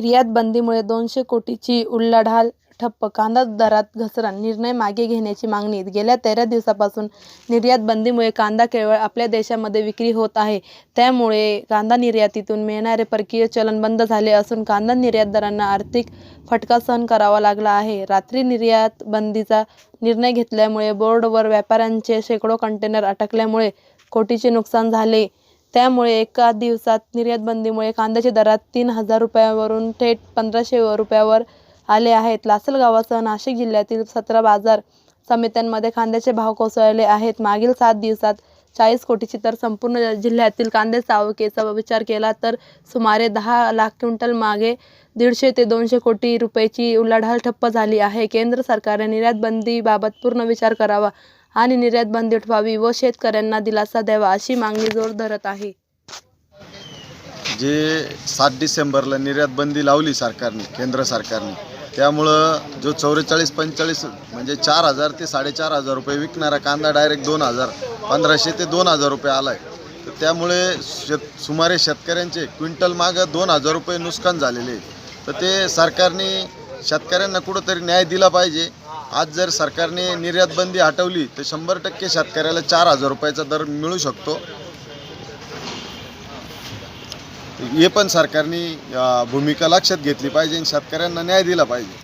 निर्यात बंदीमुळे दोनशे कोटीची उलाढाल ठप्प. कांदा दरात घसरण निर्णय मागे घेण्याची मागणी. गेल्या तेरा दिवसापासून निर्यात बंदीमुळे कांदा केवळ आपल्या देशामध्ये विक्री होत आहे. त्यामुळे कांदा निर्यातीतून मिळणारे परकीय चलन बंद झाले असून कांदा निर्यातदारांना आर्थिक फटका सहन करावा लागला आहे. रात्री निर्यात बंदीचा निर्णय घेतल्यामुळे बोर्डवर व्यापाऱ्यांचे शेकडो कंटेनर अटकल्यामुळे कोटीचे नुकसान झाले. त्यामुळे एका दिवसात निर्यात बंदीमुळे कांद्याचे दरात तीन हजार रुपयावरून थेट पंधराशे रुपयावर आले आहेत. लासलगावासह नाशिक जिल्ह्यातील सतरा बाजार समित्यांमध्ये कांद्याचे भाव कोसळले आहेत. मागील सात दिवसात चाळीस कोटीची तर संपूर्ण जिल्ह्यातील कांद्याचा आवकेचा विचार केला तर सुमारे दहा लाख क्विंटल मागे दीडशे ते दोनशे कोटी रुपयाची उलाढाल ठप्प झाली आहे. केंद्र सरकारने निर्यात बंदीबाबत पूर्ण विचार करावा. आणि निर्यात बंदी उठवावी व शेतकऱ्यांना दिलासा द्यावा अशी मागणी जोर धरत आहे. जे सात डिसेंबरला निर्यात बंदी लावली सरकारने केंद्र सरकारने त्यामुळं जो चौवेचाळीस पंचेचाळीस म्हणजे चार हजार ते साडेचार हजार रुपये विकणारा कांदा डायरेक्ट दोन हजार पंधराशे ते दोन हजार रुपये आला आहे तर त्यामुळे शेत सुमारे शेतकऱ्यांचे क्विंटल मागं दोन हजार रुपये नुकसान झालेले आहे. तर ते सरकारने शेतकऱ्यांना कुठंतरी न्याय दिला पाहिजे. आज जर सरकारने निर्यात बंदी हटवली तर शंभर टक्के शेतकऱ्याला चार हजार रुपयाचा दर मिळू शकतो. हे पण सरकारने भूमिका लक्षात घेतली पाहिजे आणि शेतकऱ्यांना न्याय दिला पाहिजे.